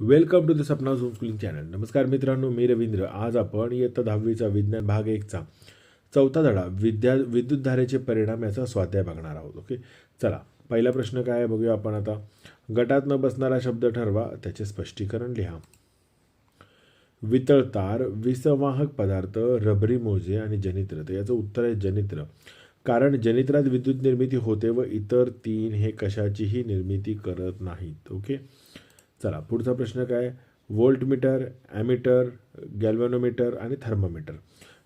Welcome to the Sapna zoom schooling channel नमस्कार मित्रांनो मी रवींद्र. आज आपण इयत्ता दहावीचा विज्ञान भाग एकचा चौथा धडा विद्या विद्युतधारेचे परिणाम याचा स्वाध्याय बघणार आहोत ओके? चला पहिला प्रश्न काय आहे बघूया आपण आता. गटात न बसणारा शब्द ठरवा त्याचे स्पष्टीकरण लिहा. वितळतार विसंवाहक पदार्थ रबरी मोजे आणि जनित्र तर याचं उत्तर आहे जनित्र. कारण जनित्रात विद्युत निर्मिती होते व इतर तीन हे कशाचीही निर्मिती करत नाहीत ओके? चला पुढचा प्रश्न काय व्होल्टमीटर ॲमीटर गॅल्व्हॅनोमीटर आणि थर्मामीटर.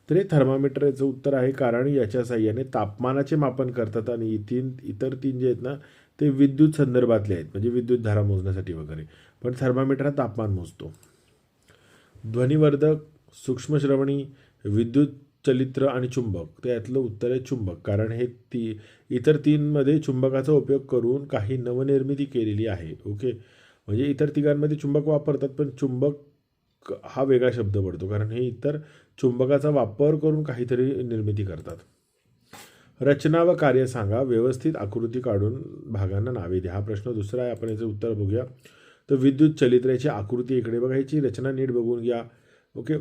तर हे थर्मामीटर याचं उत्तर आहे कारण याच्या साह्याने तापमानाचे मापन करतात आणि तीन इतर तीन जे आहेत ना ते विद्युत संदर्भातले आहेत म्हणजे विद्युत धारा मोजण्यासाठी वगैरे. पण थर्मामीटर हा तापमान मोजतो. ध्वनिवर्धक सूक्ष्मश्रवणी विद्युत चलित्र आणि चुंबक. तर यातलं उत्तर आहे चुंबक कारण हे ती इतर तीनमध्ये चुंबकाचा उपयोग करून काही नवनिर्मिती केलेली आहे ओके? म्हणजे इतर तिघांमध्ये चुंबक वापरतात पण चुंबक हा वेगळा शब्द पडतो. कारण हे इतर चुंबकाचा वापर करून काहीतरी निर्मिती करतात. रचना व कार्य सांगा. व्यवस्थित आकृती काढून भागांना नावे द्या. हा प्रश्न दुसरा आहे. आपण याचं उत्तर बघूया. तर विद्युत चलित्र्याची आकृती इकडे बघायची. रचना नीट बघून घ्या. ओके?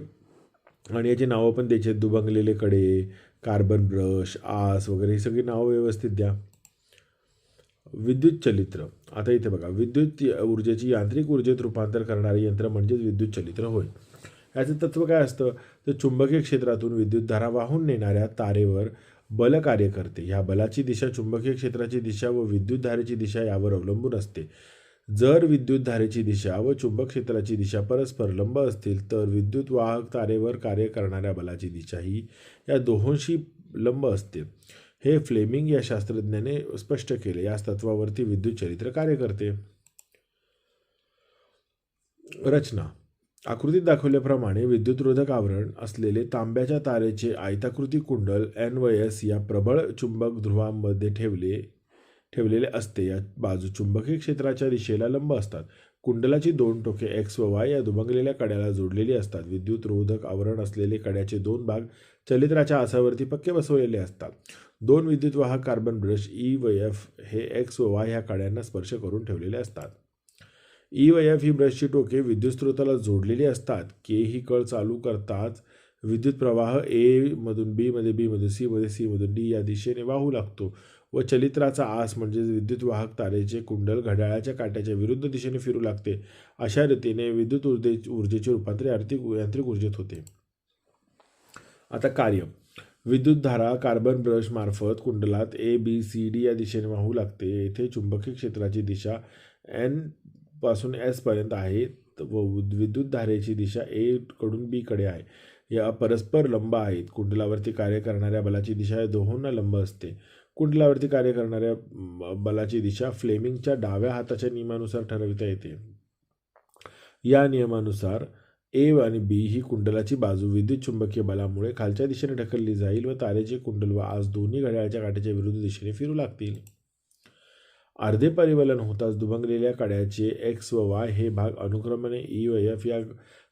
आणि याची नावं पण द्यायची आहेत दुभंगलेले कडे कार्बन ब्रश आस वगैरे ही सगळी नावं व्यवस्थित द्या. विद्युत चलित्र. आता इथे बघा विद्युत ऊर्जेची यांत्रिक ऊर्जेत रूपांतर करणारे यंत्र म्हणजेच विद्युत चलित्र होय. याचं तत्व काय असतं? तर चुंबकीय क्षेत्रातून विद्युतधारा वाहून नेणाऱ्या तारेवर बल कार्य करते. ह्या बलाची दिशा चुंबकीय क्षेत्राची दिशा व विद्युतधारेची दिशा यावर अवलंबून असते. जर विद्युतधारेची दिशा व चुंबक क्षेत्राची दिशा परस्पर लंब असतील तर विद्युत वाहक तारेवर कार्य करणाऱ्या बलाची दिशा ही या दोहोंशी लंब असते. हे फ्लेमिंग या शास्त्रज्ञाने स्पष्ट केले. याच तत्वावरती विद्युत चरित्र कार्य करते रचना. आकृतीत दाखवल्याप्रमाणे विद्युतरोधक आवरण असलेले तांब्याच्या तारेचे आयताकृती कुंडल एन व एस या प्रबळ चुंबक ध्रुवांमध्ये ठेवले ठेवलेले असते. या बाजू चुंबकीय क्षेत्राच्या दिशेला लंब असतात. कुंडलाची दोन टोके एक्स व वाय या दुभंगलेल्या कड्याला जोडलेली असतात. विद्युत रोधक आवरण असलेले कड्याचे दोन भाग चलित्राच्या आसावरती पक्के बसवलेले असतात. दोन विद्युतवाहक कार्बन ब्रश ई व एफ हे एक्स व वाय ह्या काड्यांना स्पर्श करून ठेवलेले असतात. ई व एफ ही ब्रशची टोके विद्युत स्रोताला जोडलेली असतात. के ही कळ चालू करताच विद्युत प्रवाह ए मधून बी मध्ये बी मधून सी मध्ये सी मधून डी या दिशेने वाहू लागतो व चलित्राचा आस म्हणजेच विद्युत वाहक तारेचे कुंडल घड्याळाच्या काट्याच्या विरुद्ध दिशेने फिरू लागते. अशा रीतीने विद्युत ऊर्जे ऊर्जेचे रूपांतर यांत्रिक यांत्रिक ऊर्जेत होते. आता कार्य. विद्युतधारा कार्बन ब्रश मार्फत कुंडलात ए बी सी डी या दिशेने वाहू लागते. येथे चुंबकीय क्षेत्राची दिशा एनपासून एसपर्यंत आहे व विद्युतधारेची दिशा ए कडून बी कडे आहे. या परस्पर लंब आहेत. कुंडलावरती कार्य करणाऱ्या बलाची दिशा या दोहोंना लंब असते. कुंडलावरती कार्य करणाऱ्या बलाची दिशा फ्लेमिंगच्या डाव्या हाताच्या नियमानुसार ठरविता येते. या नियमानुसार ए आणि बी ही कुंडलाची बाजू विद्युत चुंबकीय बलामुळे खालच्या दिशेने ढकलली जाईल व तारेचे कुंडल व आज दोन्ही घड्याळाच्या काट्याच्या विरुद्ध दिशेने फिरू लागतील. अर्धे परिवलन होताच दुभंगलेल्या कड्याचे एक्स व वाय हे भाग अनुक्रमाने ई व एफ या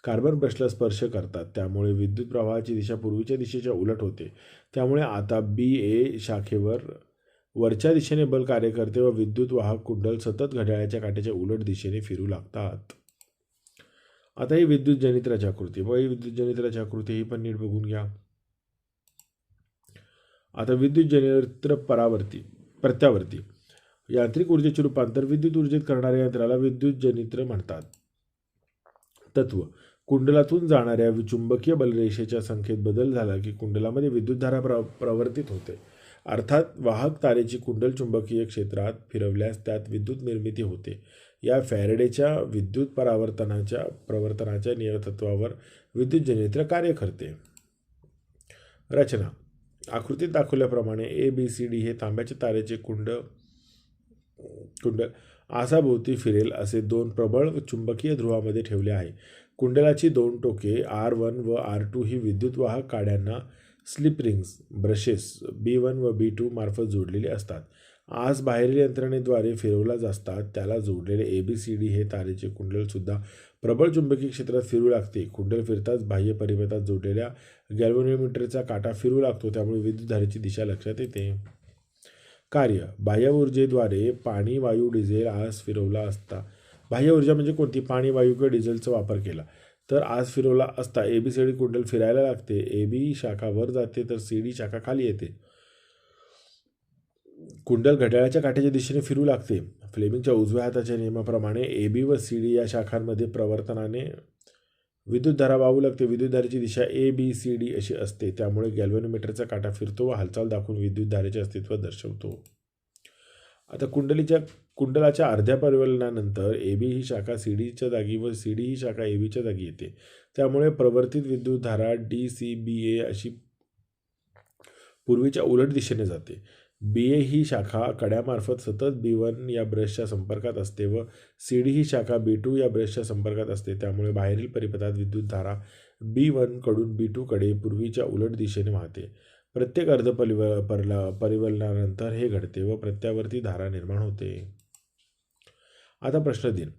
कार्बन ब्रशला स्पर्श करतात. त्यामुळे विद्युत प्रवाहाची दिशा पूर्वीच्या दिशेच्या उलट होते. त्यामुळे आता बी ए शाखेवर वरच्या दिशेने बल कार्य करते व विद्युत वाहक कुंडल सतत घड्याळाच्या काट्याच्या उलट दिशेने फिरू लागतात. आता ही विद्युत जनित्राची आकृती बघा ही विद्युत जनित्राची आकृती ही पण नीट बघून घ्या. आता विद्युत जनित्र परावर्ती प्रत्यावर्ती. यांत्रिक ऊर्जेचे रूपांतर विद्युत ऊर्जेत करणाऱ्या यंत्राला विद्युत जनित्र म्हणतात. तत्व कुंडलातून जाणाऱ्या चुंबकीय बलरेषेच्या संख्येत बदल झाला की कुंडलामध्ये विद्युतधारा प्र प्रवर्तित होते. अर्थात वाहक तारेची कुंडल चुंबकीय क्षेत्रात फिरवल्यास त्यात विद्युत निर्मिती होते. या फॅरेडेच्या विद्युत परावर्तनाच्या प्रवर्तनाच्या नियतत्वावर विद्युत जनित्र कार्य करते. रचना. आकृतीत दाखवल्याप्रमाणे ए बी सी डी हे तांब्याच्या तारेचे कुंड कुंड आसाभोवती फिरेल असे दोन प्रबळ चुंबकीय ध्रुवामध्ये ठेवले आहे. कुंडलाची दोन टोके आर वन व आर टू ही विद्युत वाहक काड्यांना slip rings brushes B one व बी टू मार्फत जोडलेले असतात. आज बाहेरील यंत्रणेद्वारे फिरवला असतात त्याला जोडलेले ए बी सी डी हे तारेचे कुंडलसुद्धा प्रबळ चुंबकीय क्षेत्रात फिरू लागते. कुंडल फिरताच बाह्य परिपथात जोडलेल्या गॅल्व्हनोमीटरचा काटा फिरू लागतो त्यामुळे विद्युतधारेची दिशा लक्षात येते. कार्य. बाह्य ऊर्जेद्वारे पाणी वायू डिझेल आज फिरवला असता. बाह्य ऊर्जा म्हणजे कोणती? पाणी वायू किंवा डिझेलचा वापर केला. तर आज फिरवला असता. ए बी सी डी कुंडल फिरायला लागते. ए बी शाखा वर जाते तर सी डी शाखा खाली येते. कुंडल घड्याळाच्या काठ्याच्या दिशेने फिरू लागते. फ्लेमिंगच्या उजव्या हाताच्या नियमाप्रमाणे ए बी व सी डी या शाखांमध्ये प्रवर्तनाने विद्युतधारा वाहू लागते. विद्युतधारेची दिशा ए बी सी डी अशी असते. त्यामुळे गॅल्व्हॅनोमीटरचा काटा फिरतो व हालचाल दाखवून विद्युतधारेचे अस्तित्व दर्शवतो. आता कुंडलीच्या कुंडलाच्या अर्ध्या परिवलनानंतर ए बी ही शाखा सी डीच्या जागी व सी डी ही शाखा ए बीच्या जागी येते. त्यामुळे प्रवर्तित विद्युतधारा डी सी बी ए अशी पूर्वीच्या उलट दिशेने जाते. बी ए ही शाखा कड्यामार्फत सतत बी वन या ब्रशच्या संपर्कात असते व सी डी ही शाखा बी टू या ब्रशच्या संपर्कात असते. त्यामुळे बाहेरील परिपथात विद्युतधारा बी वनकडून बी टूकडे पूर्वीच्या उलट दिशेने वाहते. प्रत्येक अर्ध परिव परला परिवलनानंतर हे घडते व प्रत्यावर्ती धारा निर्माण होते. आता प्रश्न तीन.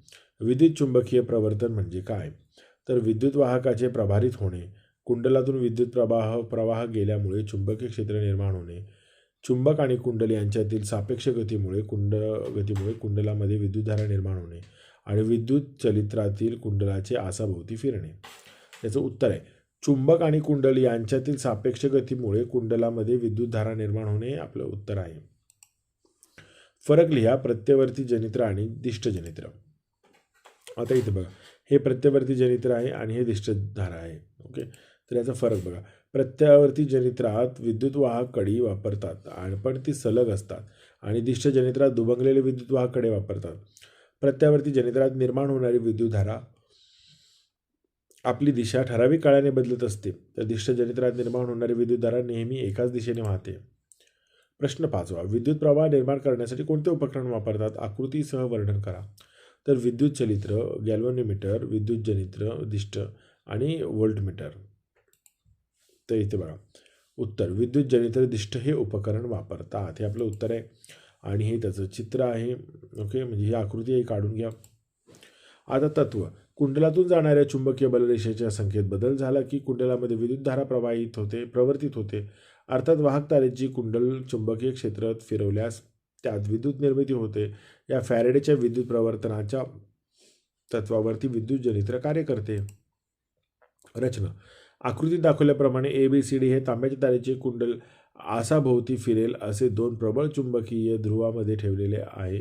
विद्युत चुंबकीय प्रवर्तन म्हणजे काय? तर विद्युत वाहकाचे प्रभारित होणे कुंडलातून विद्युत प्रवाह प्रवाह गेल्यामुळे चुंबकीय क्षेत्र निर्माण होणे चुंबक आणि कुंडल यांच्यातील सापेक्ष गतीमुळे कुंड गतीमुळे कुंडलामध्ये विद्युतधारा निर्माण होणे आणि विद्युत चलित्रातील कुंडलाचे आसाभोवती फिरणे. याचं उत्तर आहे. चुंबक आणि कुंडल यांच्यातील सापेक्ष गतीमुळे कुंडलामध्ये विद्युतधारा निर्माण होणे आपलं उत्तर आहे. फरक लिहा प्रत्यवर्ती जनित्र आणि दिष्टजनित्र. आता इथे बघा. हे प्रत्यवर्ती जनित्र आहे आणि हे दिष्टधारा आहे. ओके? तर याचा फरक बघा. प्रत्यावर्ती जनित्रात विद्युत वाहक कडी वापरतात. आणि पण ती सलग असतात. आणि दिष्ट जनित्रात दुभंगलेले विद्युतवाहककडे वापरतात प्रत्यावर्ती जनित्रात निर्माण होणारी विद्युतधारा आपली दिशा ठराविक काळाने बदलत असते. तर दिष्ट जनित्रात निर्माण होणारी विद्युतधारा नेहमी एकाच दिशेने वाहते. प्रश्न पाचवा. विद्युत प्रवाह निर्माण करण्यासाठी कोणते उपकरण वापरतात? आकृतीसह वर्णन करा. तर विद्युत चलित्र गॅल्व्हॅनोमीटर विद्युत जनित्र दिष्ट आणि व्होल्टमीटर. तर इथे बघा. उत्तर विद्युत जनित्र दिष्ट हे उपकरण वापरतात. हे आपलं उत्तर आहे. आणि हे त्याचं चित्र आहे. ओके? म्हणजे ही आकृती आहे काढून घ्या. आता तत्व. कुंडलातून जाणाऱ्या चुंबकीय बलरेषेच्या संख्येत बदल झाला की कुंडलामध्ये विद्युतधारा प्रवाहित होते प्रवर्तित होते. अर्थात वाहक तारेची कुंडल चुंबकीय क्षेत्रात फिरवल्यास त्यात विद्युत निर्मिती होते. या फॅरेडेच्या विद्युत प्रवर्तनाच्या तत्वावरती विद्युत जनित्र कार्य करते. रचना. आकृतीत दाखवल्याप्रमाणे ए बी सी डी हे तांब्याच्या तारेचे कुंडल आसाभोवती फिरेल असे दोन प्रबळ चुंबकीय ध्रुवामध्ये ठेवलेले आहे.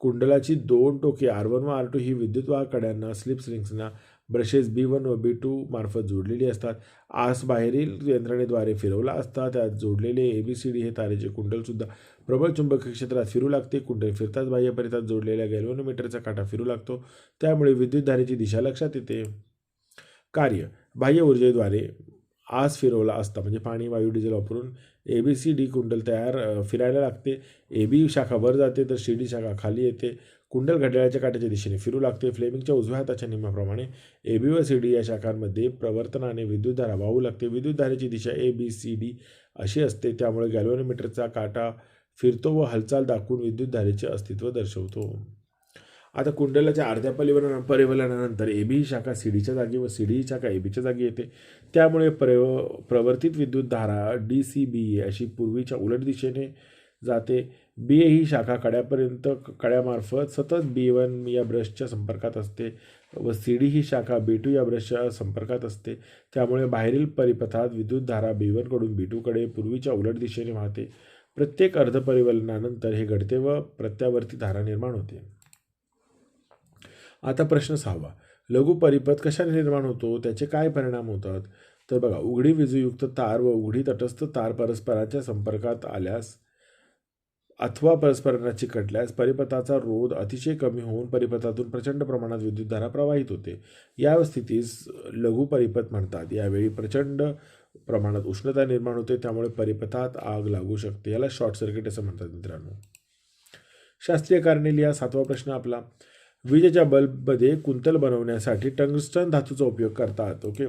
कुंडलाची दोन टोके आर वन व आर टू ही विद्युतवाहक कड्यांना स्लिप स्लिंग्सना ब्रशेस बी वन व बी टू मार्फत जोडलेली असतात. आस बाहेरील यंत्रणेद्वारे फिरवला असता त्यात जोडलेले ए बी सी डी हे तारेचे कुंडलसुद्धा प्रबळ चुंबकीय क्षेत्रात फिरू लागते. कुंडल फिरताच बाह्यपरितात जोडलेल्या गॅल्वनोमीटरचा काटा फिरू लागतो. त्यामुळे विद्युतधारेची दिशा लक्षात येते. कार्य. बाह्य ऊर्जेद्वारे आस फिरवला असता म्हणजे पाणी वायू डिझेल वापरून ए बी सी डी कुंडल तयार फिरायला लागते. ए बी शाखा वर जाते तर सी डी शाखा खाली येते. कुंडल घड्याळाच्या काट्याच्या दिशेने फिरू लागते. फ्लेमिंगच्या उजव्या हाताच्या नियमाप्रमाणे ए बी व सी डी या शाखांमध्ये प्रवर्तनाने विद्युतधारा वाहू लागते. विद्युतधारेची दिशा ए बी सी डी अशी असते. त्यामुळे गॅल्व्हॅनोमीटरचा काटा फिरतो व हालचाल दाखवून विद्युतधारेचे अस्तित्व दर्शवतो. आता कुंडलाच्या अर्ध्या परिवलन परिवलनानंतर ए बी ही शाखा सी डीच्या जागी व सी डी ही शाखा ए बीच्या जागी येते. त्यामुळे प्रव प्रवर्तित विद्युतधारा डी सी बी ए अशी पूर्वीच्या उलट दिशेने जाते. बी ए ही शाखा कड्यापर्यंत कड्यामार्फत सतत बी वन या ब्रशच्या संपर्कात असते व सी डी ही शाखा बी टू या ब्रशच्या संपर्कात असते. त्यामुळे बाहेरील परिपथात विद्युतधारा बी वनकडून बी टूकडे पूर्वीच्या उलट दिशेने वाहते. प्रत्येक अर्धपरिवलनानंतर हे घडते व प्रत्यावर्ती धारा निर्माण होते. आता प्रश्न सहावा. लघु परिपथ कशाने निर्माण होतो? त्याचे काय परिणाम होतात? तर बघा उघडी विजयुक्त तार व उघडी तटस्थ तार परस्पराच्या संपर्कात आल्यास अथवा परस्परांना चिकटल्यास परिपथाचा रोध अतिशय कमी होऊन परिपथातून प्रचंड प्रमाणात विद्युतधारा प्रवाहित होते. या स्थितीस लघु परिपथ म्हणतात. यावेळी प्रचंड प्रमाणात उष्णता निर्माण होते त्यामुळे परिपथात आग लागू शकते. याला शॉर्ट सर्किट असं म्हणतात मित्रांनो. शास्त्रीय कारणे लिहा. सातवा प्रश्न आपला. विजेच्या बल्बमध्ये कुंतल बनवण्यासाठी टंगस्टन धातूचा उपयोग करतात ओके?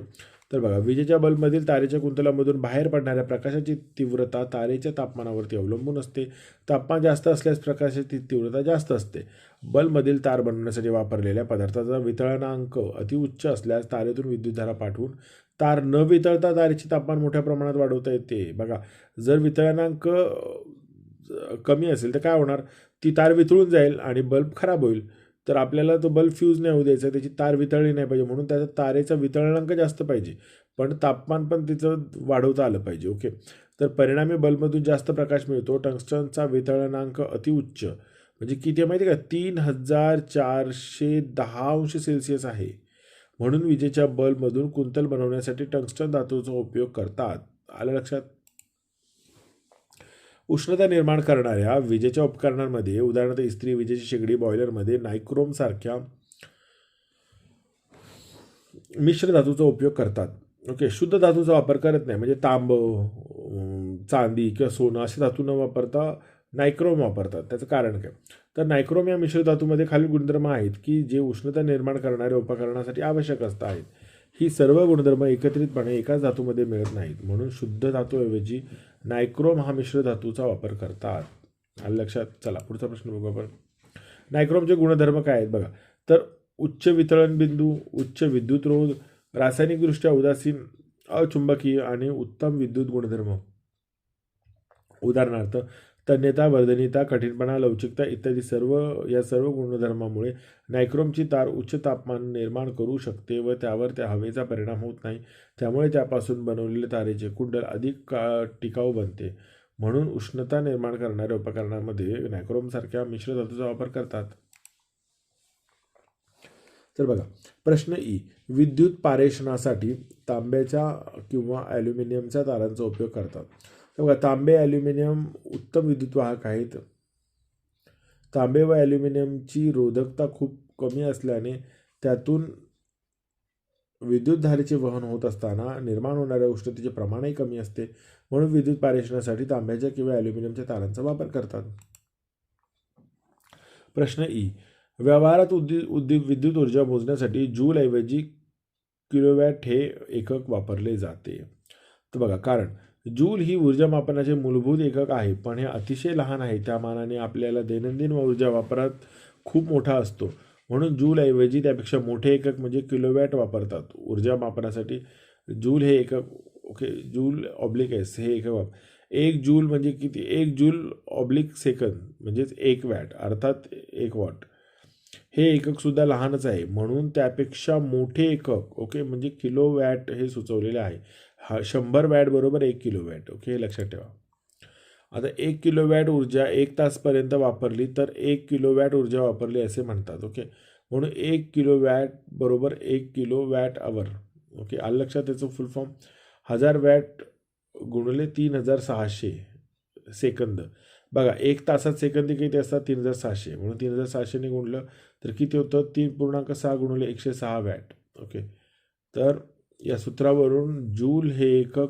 तर बघा विजेच्या बल्बमधील तारेच्या कुंतलामधून बाहेर पडणाऱ्या प्रकाशाची तीव्रता तारेच्या तापमानावरती अवलंबून असते. तापमान जास्त असल्यास प्रकाशाची तीव्रता जास्त असते. बल्बमधील तार बनवण्यासाठी वापरलेल्या पदार्थाचा वितळणांक अतिउच्च असल्यास तारेतून विद्युतधारा पाठवून तार न वितळता तारेचे तापमान मोठ्या प्रमाणात वाढवता येते. बघा जर वितळणांक कमी असेल तर काय होणार? ती तार वितळून जाईल आणि बल्ब खराब होईल. तर आपल्याला तो बल्ब फ्यूज नाही होऊ द्यायचा त्याची तार वितळली नाही पाहिजे म्हणून त्याचा तारेचा वितळनांक जास्त पाहिजे. पण तापमान पण तिचं वाढवता आलं पाहिजे ओके तर परिणामी बल्बमधून जास्त प्रकाश मिळतो. टंगस्टनचा वितळणांक अतिउच्च म्हणजे किती आहे माहिती आहे का? तीन हजार चारशे दहा अंश सेल्सिअस आहे. म्हणून विजेच्या बल्बमधून कुंतल बनवण्यासाठी टंगस्टन धातूचा उपयोग करतात. आलं लक्षात? उष्णता निर्माण करणाऱ्या विजेच्या उपकरणांमध्ये उदाहरणार्थ इस्त्री विजेची शेगडी बॉयलरमध्ये नायक्रोमसारख्या मिश्र धातूचा उपयोग करतात. ओके शुद्ध धातूचा वापर करत नाही म्हणजे तांब चांदी किंवा सोनं असे धातू न वापरता नायक्रोम वापरतात. त्याचं कारण काय? तर नायक्रोम या मिश्र धातूमध्ये खालील गुणधर्म आहेत की जे उष्णता निर्माण करणाऱ्या उपकरणासाठी आवश्यक असतात आहेत. ही सर्व गुणधर्म एकत्रितपणे एकाच धातूमध्ये मिळत नाहीत. म्हणून शुद्ध धातूऐवजी नायक्रोम हा मिश्र धातूचा वापर करतात. लक्षात? चला पुढचा प्रश्न बघू आपण. नायक्रोमचे गुणधर्म काय आहेत बघा. तर उच्च वितळण बिंदू उच्च विद्युत रोध रासायनिकदृष्ट्या उदासीन अचुंबकीय आणि उत्तम विद्युत गुणधर्म. उदाहरणार्थ तन्यता वर्धनीता कठीणपणा लवचिकता इत्यादी सर्व या सर्व गुणधर्मामुळे नायक्रोमची तार उच्च तापमान निर्माण करू शकते व त्यावर त्या हवेचा परिणाम होत नाही. त्यामुळे त्यापासून बनवलेले तारेचे कुंडल अधिक का टिकाऊ बनते. म्हणून उष्णता निर्माण करणाऱ्या उपकरणांमध्ये नायक्रोमसारख्या मिश्र धातूचा वापर करतात. तर बघा प्रश्न ई. विद्युत पारेषणासाठी तांब्याच्या किंवा ॲल्युमिनियमच्या तारांचा उपयोग करतात. बघा तांबे ॲल्युमिनियम उत्तम विद्युत वाहक आहेत. तांबे व ॲल्युमिनियमची रोधकता खूप कमी असल्याने त्यातून विद्युतधारेचे वहन होत असताना निर्माण होणाऱ्या उष्णतेचे प्रमाणही कमी असते. म्हणून विद्युत पारेषणासाठी तांब्याच्या किंवा ॲल्युमिनियमच्या तारांचा वापर करतात. प्रश्न ई. व्यवहारात उद्दी उद्दि विद्युत ऊर्जा मोजण्यासाठी जूलऐवजी किलोवॅट हे एकक वापरले जाते. तर बघा कारण जूल ही ऊर्जा मापनाचे मूलभूत एकक आहे पण हे अतिशय लहान आहे. त्या मानाने आपल्याला दैनंदिन ऊर्जा वापरात खूप मोठा असतो. म्हणून जूलऐवजी त्यापेक्षा मोठे एकक म्हणजे किलोवॅट वापरतात. ऊर्जा मापनासाठी जूल हे एकक ओके जूल ऑब्लिक एस हे एकक वाप. एक जूल म्हणजे किती? एक जूल ऑब्लिक सेकंद म्हणजेच एक वॅट अर्थात एक वॉट. हे एककसुद्धा लहानच आहे. म्हणून त्यापेक्षा मोठे एकक ओके म्हणजे किलो वॅट हे सुचवलेले आहे. हा शंभर वॅट बरोबर एक किलो वॅट ओके लक्षात ठेवा. आता एक किलो वॅट ऊर्जा एक तासपर्यंत वापरली तर एक किलो वॅट ऊर्जा वापरली असे म्हणतात ओके म्हणून एक किलो वॅट बरोबर एक किलो वॅट आवर ओके आलं लक्षात त्याचं फुल फॉर्म हजार वॅट गुणले तीन हजार सहाशे सेकंद. बघा एक तासात सेकंद किती असतात? तीन हजार सहाशे. म्हणून तीन हजार सहाशेने गुणलं तर किती होतं? तीन पूर्णांक सहा गुणले एकशे सहा वॅट ओके तर या सूत्रावरून जूल हे एकक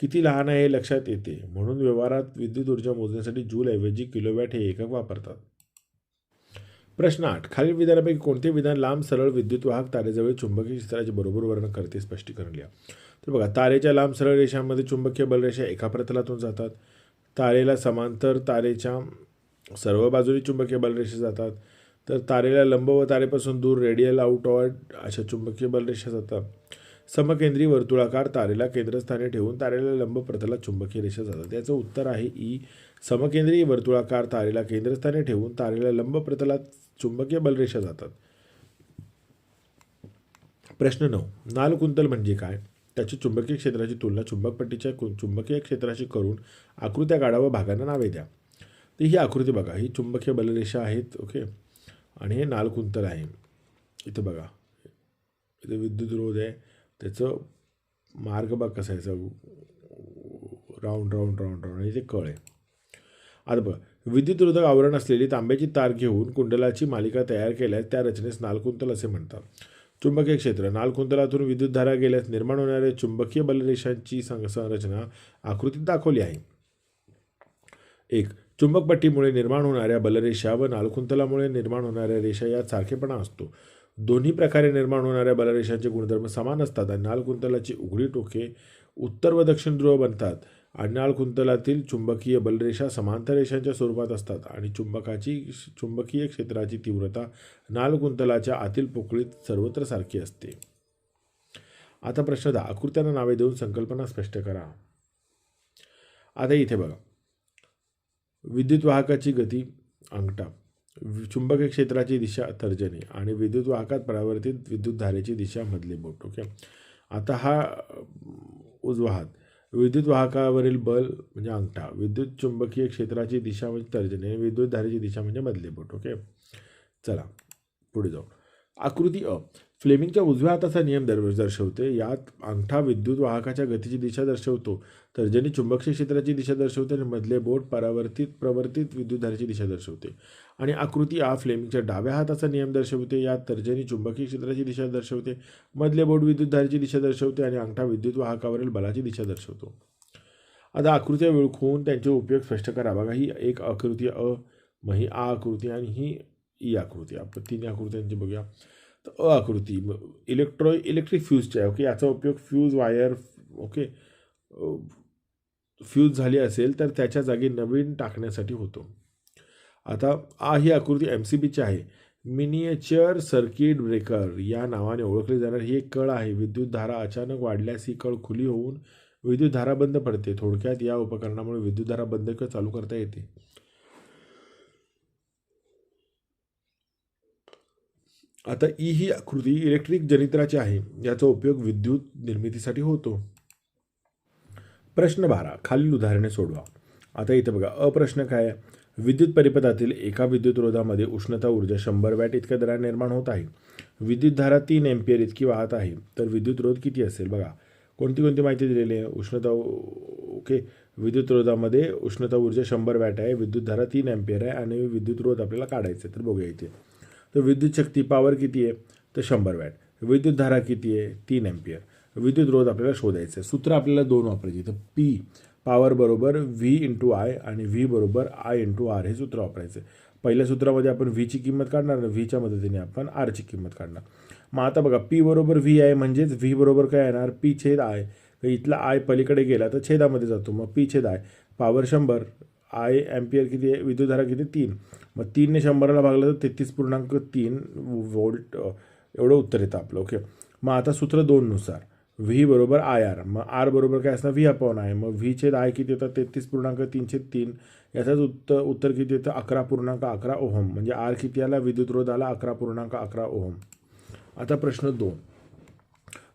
किती लहान आहे हे लक्षात येते. म्हणून व्यवहारात विद्युत ऊर्जा मोजण्यासाठी जूलऐवजी किलोवॅट हे एकक वापरतात. प्रश्न आठ. खालील विधानापैकी कोणते विधान लांब सरळ विद्युत वाहक तारेजवळ चुंबकीय क्षेत्राचे बरोबर वर्णन करते? स्पष्टीकरण लिहा. तर बघा तारेच्या लांब सरळ रेषांमध्ये चुंबकीय बलरेषा एका प्रतलातून जातात. तारेला समांतर तारेच्या सर्व बाजूनी चुंबकीय बलरेषा जातात. तर तारेला लंब व तारेपासून दूर रेडियल आउटवर्ड अशा चुंबकीय बलरेषा जातात. समकेंद्री वर्तुळाकार तारेला केंद्रस्थानी ठेवून तारेला लंब प्रतलात चुंबकीय रेषा जातात. याचं उत्तर आहे ई. समकेंद्री वर्तुळाकार तारेला केंद्रस्थानी ठेवून तारेला लंब प्रतलात चुंबकीय बलरेषा जातात. प्रश्न नऊ. नालकुंतल म्हणजे काय? त्याची चुंबकीय क्षेत्राची तुलना चुंबकपट्टीच्या कु- चुंबकीय क्षेत्राशी करून आकृत्या काढा व भागांना नावे द्या. तर ही आकृती बघा. ही चुंबकीय बलरेषा आहेत ओके? आणि हे नालकुंतल आहे. इथं बघा. इथं विद्युत रोध आहे. त्याचं मार्ग बघ कसायचा राऊंड राऊंड राऊंड राऊंड आणि ते कळ आहे. आता बघा विद्युतरोधक आवरण असलेली तांब्याची तार घेऊन कुंडलाची मालिका तयार केल्यास त्या रचनेस नालकुंतल असे म्हणतात. चुंबकीय क्षेत्र नालकुंतलातून विद्युतधारा गेल्यास निर्माण होणाऱ्या चुंबकीय बलरेषांची संरचना आकृतीत दाखवली आहे. एक चुंबकपट्टीमुळे निर्माण होणाऱ्या बलरेषा व नालकुंतलामुळे निर्माण होणाऱ्या रेषा यात सारखेपणा असतो. दोन्ही प्रकारे निर्माण होणाऱ्या बलरेषांचे गुणधर्म समान असतात आणि नालकुंतलाची उघडी टोके उत्तर व दक्षिण ध्रुव बनतात आणि नालकुंतलातील चुंबकीय बलरेषा समांतर रेषांच्या स्वरूपात असतात आणि चुंबकाची चुंबकीय क्षेत्राची तीव्रता नालकुंतलाच्या आतील पोकळीत सर्वत्र सारखी असते. आता प्रश्न दहा. आकृत्यांना नावे देऊन संकल्पना स्पष्ट करा. आता इथे बघा. विद्युत वाहकाची गती अंगठा. चुंबकीय क्षेत्राची दिशा तर्जनी आणि विद्युत वाहकात परावर्तित विद्युत धारेची दिशा मधले बोट. ओके आता हा उजवा हात विद्युत वाहकावरील बल म्हणजे अंगठा. विद्युत चुंबकीय क्षेत्राची दिशा म्हणजे तर्जनी आणि विद्युत धारेची दिशा म्हणजे मधले बोट. ओके चला पुढे जाऊ. आकृती अ. फ्लेमिंगच्या उजव्या हाताचा नियम दर दर्शवते. यात अंगठा विद्युत वाहकाच्या गतीची दिशा दर्शवतो. तर्जनी चुंबकीय क्षेत्राची दिशा दर्शवते आणि मधले बोट परावर्तित प्रवर्तित विद्युतधारेची दिशा दर्शवते. आणि आकृती आ फ्लेमिंगच्या डाव्या हाताचा नियम दर्शवते. यात तर्जनी चुंबकीय क्षेत्राची दिशा दर्शवते मधले बोट विद्युतधारेची दिशा दर्शवते आणि अंगठा विद्युत वाहकावरील बलाची दिशा दर्शवतो. आता आकृत्या विळखून त्यांचे उपयोग स्पष्ट करा. बघा ही एक आकृती अ मग ही आ आकृती आणि ही ई आकृती. आपण तीन आकृत्यांची बघूया. तर अ आकृती इलेक्ट्रो इलेक्ट्रिक फ्यूजचे आहे ओके? याचा उपयोग फ्यूज वायर ओके? फ्यूज झाली असेल तर त्याच्या जागी नवीन टाकण्यासाठी होतो. आता आ ही आकृती एम सी बीची आहे. मिनिएचर सर्किट ब्रेकर या नावाने ओळखली जाणारी ही एक कळ आहे. विद्युत धारा अचानक वाढल्यास ही कळ खुली होऊन विद्युत धारा बंद पडते. थोडक्यात या उपकरणामुळे विद्युत धारा बंद किंवा चालू करता येते. आता ई ही आकृती इलेक्ट्रिक जनित्राची आहे. याचा उपयोग विद्युत निर्मितीसाठी होतो. प्रश्न बारा. खालील उदाहरणे सोडवा. आता इथे बघा. अप्रश्न काय? आहे? विद्युत परिपथातील एका विद्युतरोधामध्ये उष्णता ऊर्जा शंभर वॅट इतक्या दराने निर्माण होत आहे. विद्युत धारा तीन एम्पियर इतकी वाहत आहे. तर विद्युत रोध किती असेल? बघा. कोणती कोणती माहिती दिलेली आहे? उष्णता ओके. विद्युत रोधामध्ये उष्णता ऊर्जा शंभर वॅट आहे. विद्युत धारा तीन एम्पियर आहे आणि विद्युत रोध आपल्याला काढायचं आहे तर बघूया इथे. तर विद्युत शक्ती पॉवर किती आहे? तर शंभर वॅट विद्युत धारा किती आहे? तीन एम्पियर विद्युत रोध आपल्याला शोधायचं आहे. सूत्र आपल्याला दोन वापरायचे तर पी पॉवर बरोबर व्ही इंटू आय आणि व्ही बरोबर आय इंटू आर हे सूत्र वापरायचं आहे. पहिल्या सूत्रामध्ये आपण व्हीची किंमत काढणार आणि व्हीच्या मदतीने आपण आरची किंमत काढणार. मग आता बघा पी बरोबर व्ही आहे म्हणजेच व्ही बरोबर काय येणार? पी छेद आय इथला आय पलीकडे गेला तर छेदामध्ये जातो. मग पी छेद आय पॉवर शंभर. आय एम्पियर किती आहे? विद्युतधारा किती तीन. मग तीनने शंभराला भागलं तर तेहतीस पूर्णांक तीन वोल्ट एवढं उत्तर येतं आपलं ओके मग आता सूत्र दोननुसार व्ही बरोबर आय आर मग आर बरोबर काय असणार? व्ही अपॉन आहे मग व्ही छेद आय किती येतात? तेहतीस पूर्णांक तीनशे तीन. याचाच उत्तर उत्तर किती येतं? अकरा पूर्णांक अकरा ओहम. म्हणजे आर किती आला? विद्युत रोध आला अकरा पूर्णांक अकरा ओहम. आता प्रश्न दोन.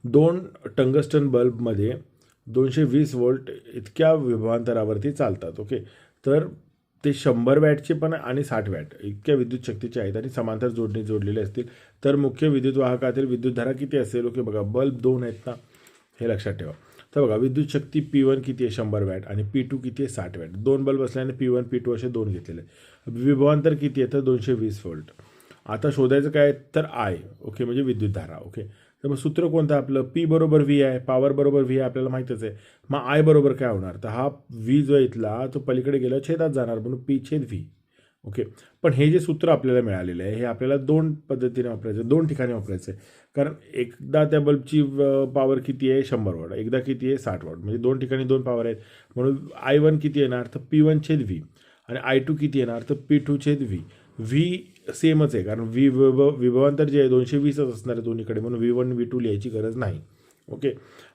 दोन टंगस्टन बल्बमध्ये दोनशे वीस वोल्ट इतक्या विभांतरावरती चालतात ओके तर ते शंभर वॅटचे पण आणि साठ वॅट इतक्या विद्युत शक्तीचे आहेत आणि समांतर जोडणी जोडलेले असतील. तर मुख्य विद्युत वाहकातील विद्युतधारा किती असेल? ओके बघा बल्ब दोन आहेत ना हे लक्षात ठेवा. तर बघा विद्युत शक्ती पी वन किती आहे? शंभर वॅट आणि पी टू किती आहे? साठ वॅट. दोन बल्ब असल्याने पी वन पी टू असे दोन घेतलेले आहेत. विभवांतर किती आहे? तर दोनशे वीस वोल्ट आता शोधायचं काय? तर आय ओके म्हणजे विद्युतधारा ओके. तर मग सूत्र कोणतं? आपलं पी बरोबर व्ही आहे पॉवर बरोबर व्ही आहे आपल्याला माहीतच आहे. मग आय बरोबर काय होणार? तर हा व्ही जो इथला तो पलीकडे गेला छेदात जाणार म्हणून पी छेद व्ही ओके पण हे जे सूत्र आपल्याला मिळालेलं आहे हे आपल्याला दोन पद्धतीने वापरायचं दोन ठिकाणी वापरायचं आहे. कारण एकदा त्या बल्बची पॉवर किती आहे? शंभर वॉट. एकदा किती आहे? साठ वॉट. म्हणजे दोन ठिकाणी दोन पॉवर आहेत. म्हणून आय वन किती येणार? तर पी वन छेद व्ही आणि आय टू किती येणार? तर पी टू छेद व्ही व्ही सेमच आहे कारण व्ही विभव विभवांतर जे आहे दोनशे वीसच असणार आहे दोन्हीकडे म्हणून व्ही वन व्ही टू लिहायची गरज नाही. ओके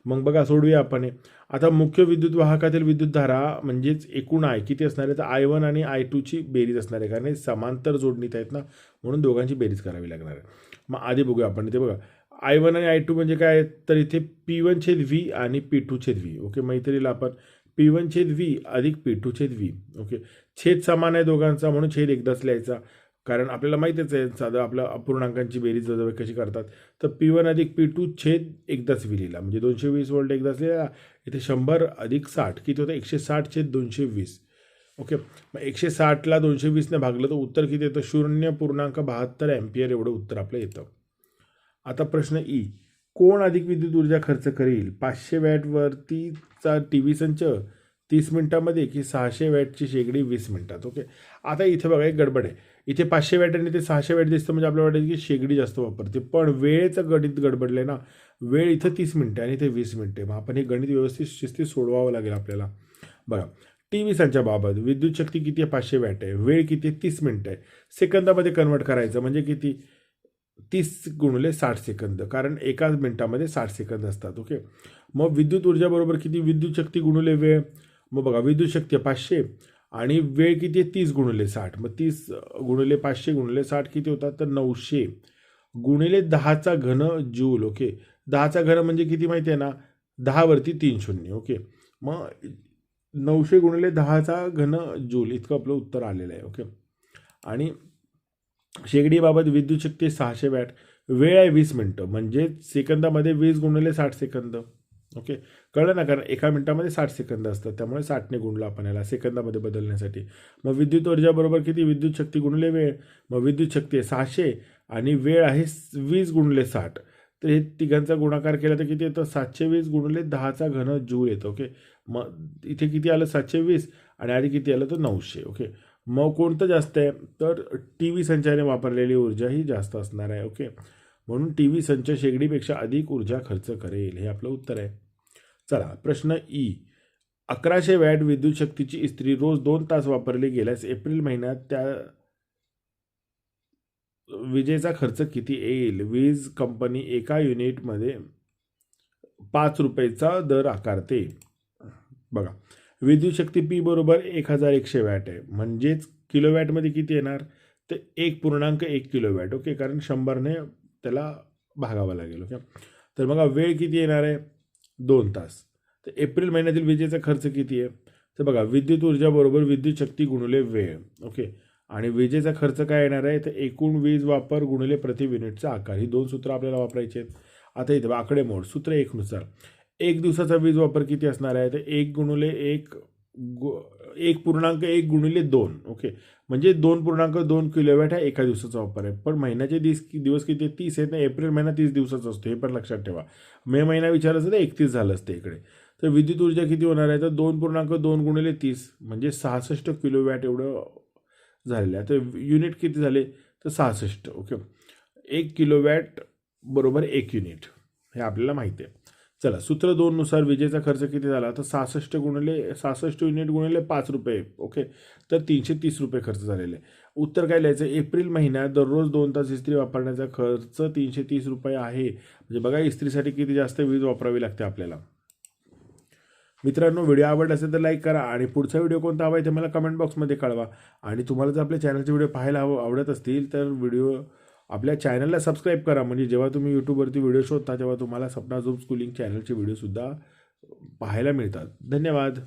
मग बघा सोडूया आपण हे. आता मुख्य विद्युत वाहकातील विद्युतधारा म्हणजेच एकूण आय किती असणार आहे? तर आय वन आणि आय टूची बेरीज असणार आहे कारण हे समांतर जोडणीत आहेत ना म्हणून दोघांची बेरीज करावी लागणार आहे. मग आधी बघूया आपण ते बघा. आय वन आणि आय टू म्हणजे काय? तर इथे पी वन छेद व्ही आणि पी टू छेद व्ही ओके मैत्रीला आपण पी वन छेद व्ही अधिक पी टू छेद व्ही ओके छेद समान आहे दोघांचा म्हणून छेद एकदाच लिहायचा. कारण आपल्याला माहितीच आहे साधं आपल्या अपूर्णांकांची बेरीज जवळ कशी करतात. तर पी वन अधिक पी टू छेद एकदाच व्ही लिहिला. म्हणजे दोनशे वीस वोल्ट एकदाच लिहिला. इथे शंभर अधिक साठ. किती होतं? एकशे साठ छेद दोनशे वीस ओके मग एकशे साठला दोनशे वीसने भागलं तर उत्तर किती येतं? शून्य पूर्णांक बहात्तर एम्पियर एवढं उत्तर आपलं येतं. आता प्रश्न ई कोण अधिक विद्युत ऊर्जा खर्च करील? पाचशे वॅटवरतीचा टी व्ही संच तीस मिनिटामध्ये की सहाशे वॅटची शेगडी वीस मिनिटात? ओके. आता इथे बघा एक गडबड आहे. इथे पाचशे वॅट आणि ते सहाशे वॅट दिसतं म्हणजे आपल्याला वाटेल की शेगडी जास्त वापरते. पण वेळेचं गणित गडबडलं आहे ना. वेळ इथं तीस मिनटं आणि इथे वीस मिनिटे. मग आपण हे गणित व्यवस्थित शिस्तीत सोडवावं लागेल आपल्याला. बघा टी व्ही संचाबाबत विद्युत शक्ती किती आहे? पाचशे वॅट आहे. वेळ किती आहे? तीस मिनटं आहे. सेकंदामध्ये कन्वर्ट करायचं म्हणजे किती? तीस गुणले साठ सेकंद कारण एकाच मिनिटामध्ये साठ सेकंद असतात ओके मग विद्युत ऊर्जा बरोबर किती? विद्युत शक्ती गुणले वेळ. मग बघा विद्युत शक्ती पाचशे आणि वेळ किती आहे? तीस गुणले साठ. मग तीस गुणले पाचशे गुणले साठ किती होतात? तर नऊशे. गुणिले दहाचा घन जूल ओके दहाचा घन म्हणजे किती माहिती आहे ना? दहावरती तीन शून्य ओके मग नऊशे गुणिले दहाचा घन जूल इतकं आपलं उत्तर आलेलं आहे ओके आणि शेगडीबाबत विद्युत शक्ती सहाशे वॅट वेळ आहे वीस मिनटं. म्हणजे सेकंदामध्ये वीस गुणले साठ सेकंद. ओके? कळलं ना? कारण एका मिनटामध्ये साठ सेकंद असतात. त्यामुळे साठने गुणलं आपण याला सेकंदामध्ये बदलण्यासाठी. मग विद्युत ऊर्जाबरोबर किती? विद्युत शक्ती गुणले वेळ. मग विद्युत शक्ती आहे सहाशे आणि वेळ आहे वीस गुणले साठ. तर हे तिघांचा गुणाकार केला तर किती येतं? सातशे वीस गुणले दहाचा घन जूळ येतो. ओके? मग इथे किती आलं? सातशे वीस आणि आधी किती आलं? तर नऊशे. ओके? मग कोणतं जास्त आहे? तर टी व्ही संचाने वापरलेली ऊर्जा ही जास्त असणार आहे ओके? म्हणून टी व्ही संच शेगडीपेक्षा अधिक ऊर्जा खर्च करेल हे आपलं उत्तर आहे. चला प्रश्न ई. अकराशे वॅट विद्युत शक्तीची इस्त्री रोज दोन तास वापरली गेल्यास एप्रिल महिन्यात त्या विजेचा खर्च किती येईल? वीज कंपनी एका युनिटमध्ये पाच रुपयेचा दर आकारते. बघा विद्युत शक्ती पी बरोबर एक हजार एकशे वॅट आहे. म्हणजेच किलोवॅटमध्ये किती येणार? तर एक पूर्णांक एक किलोवॅट ओके? कारण शंभरने त्याला भागावं लागेल ओके? तर बघा वेळ किती येणार आहे? दोन तास. तर एप्रिल महिन्यातील विजेचा खर्च किती आहे? तर बघा विद्युत ऊर्जा बरोबर विद्युत शक्ती गुणिले वेळ ओके? आणि विजेचा खर्च काय येणार आहे? तर एकूण वीज वापर गुणिले प्रति युनिटचा आकार. ही दोन सूत्र आपल्याला वापरायची आहेत. आता इथे आकडेमोड सूत्र एकनुसार. एक दिवसाचा वीज वापर किती असणार आहे? तर एक गुणिले एक गु एक पूर्णांक एक गुणिले दोन ओके? म्हणजे दोन पूर्णांक दोन किलोवॅट हा एका दिवसाचा वापर आहे. पण महिन्याचे दिस दिवस किती तीस आहेत. ना एप्रिल महिना तीस दिवसाचा असतो. हे पण लक्षात ठेवा. मे महिना विचारायचं तर एकतीस झालं असतं इकडे. तर विद्युत ऊर्जा किती होणार आहे? तर दोन पूर्णांक दोन गुणिले तीस म्हणजे सहासष्ट किलोवॅट एवढं झालेलं आहे. तर युनिट किती झाले? तर सहासष्ट ओके? एक किलोवॅट बरोबर एक युनिट. हे आपल्याला माहिती आहे. चला सूत्र दोननुसार विजेचा खर्च किती झाला? तर सहासष्ट गुणिले सहासष्ट युनिट गुणिले पाच रुपये ओके? तर तीनशे तीस रुपये खर्च झालेले. आहे उत्तर काय लिहायचं? एप्रिल महिन्यात दररोज दोन तास इस्त्री वापरण्याचा खर्च तीनशे तीस रुपये आहे. म्हणजे बघा इस्त्रीसाठी किती जास्त वीज वापरावी लागते आपल्याला. मित्रांनो व्हिडिओ आवडला असेल तर लाईक करा आणि पुढचा व्हिडिओ कोणता हवा आहे ते मला कमेंट बॉक्समध्ये कळवा. आणि तुम्हाला जर आपल्या चॅनलचे व्हिडिओ पाहायला हवं आवडत असतील तर व्हिडिओ आपल्या चॅनलला सबस्क्राईब करा. म्हणजे जेव्हा तुम्ही यूट्यूबवरती व्हिडिओ शोधता तेव्हा तुम्हाला सपना झोप स्कूलिंग चॅनलचे व्हिडिओसुद्धा पाहायला मिळतात. धन्यवाद.